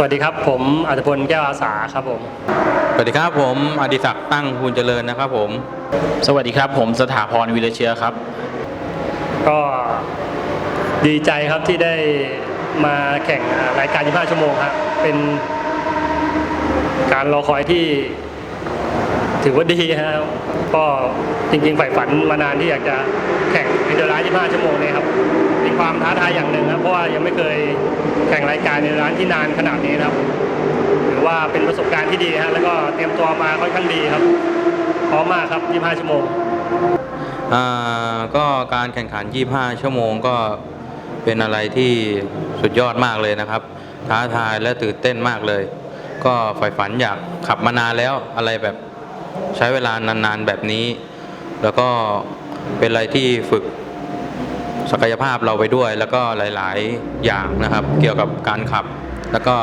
สวัสดีครับ ผมอัตพลแก้วอาสาครับผม สวัสดีครับผมอดิศักดิ์ตั้งภูลเจริญนะครับผม สวัสดีครับ ผมสถาพรวิรเชื้อครับ ก็ดีใจครับที่ได้มาแข่งอ่ารายการ 25 ชั่วโมงครับเป็นการรอคอยที่ถือว่าดีครับก็จริงๆใฝ่ฝันมานานที่อยากจะแข่งในเดลา25 ชั่วโมงเนี้ครับเป็นความท้าทายอย่างหนึ่งครับเพราะว่ายังไม่เคย แข่งรายการในร้านที่นานขนาดนี้นะครับถือว่าเป็นประสบการณ์ที่ดีฮะแล้วก็เตรียมตัวมาค่อนข้างดีครับพร้อมมากครับ 25 ชั่วโมงอ่าก็การแข่งขัน 25 ชั่วโมงก็เป็นอะไรที่สุดยอดมากเลยนะครับ ท้าทายและตื่นเต้นมากเลย ก็ใฝ่ฝันอยากขับมานานแล้วอะไรแบบใช้เวลานานๆแบบนี้ แล้วก็เป็นอะไรที่ฝึก ศักยภาพเราไปด้วย แล้วก็หลาย ๆ อย่างนะครับ เกี่ยวกับการขับ แล้วก็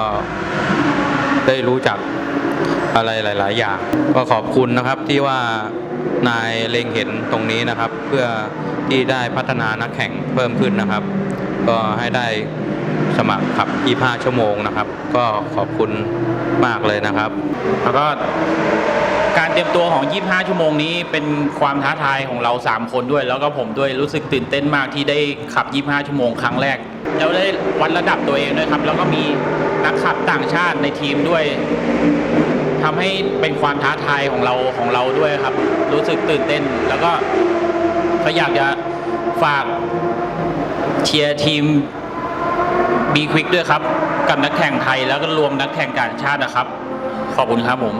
ได้รู้จักอะไรหลาย ๆ อย่าง ก็ขอบคุณนะครับที่ว่านายเล็งเห็นตรงนี้นะครับ เพื่อที่ได้พัฒนานักแข่งเพิ่มขึ้นนะครับ ก็ให้ได้สมัครขับ 25 ชั่วโมงนะครับ ก็ขอบคุณมากเลยนะครับ แล้วก็ การเตรียมตัวของ 25 ชั่วโมงนี้เป็นความท้าทายของเรา 3 คนด้วย แล้วก็ผมด้วยรู้สึกตื่นเต้นมากที่ได้ขับ 25 ชั่วโมงครั้งแรก แล้วได้วัดระดับตัวเองด้วยครับ แล้วก็มีนักขับต่างชาติในทีมด้วยทำให้เป็นความท้าทายของเราของเราด้วยครับ รู้สึกตื่นเต้น แล้วก็ก็อยากจะฝากเชียร์ทีม B Quick ด้วยครับ กับนักแข่งไทยแล้วก็รวมนักแข่งต่างชาตินะครับ ขอบคุณครับผม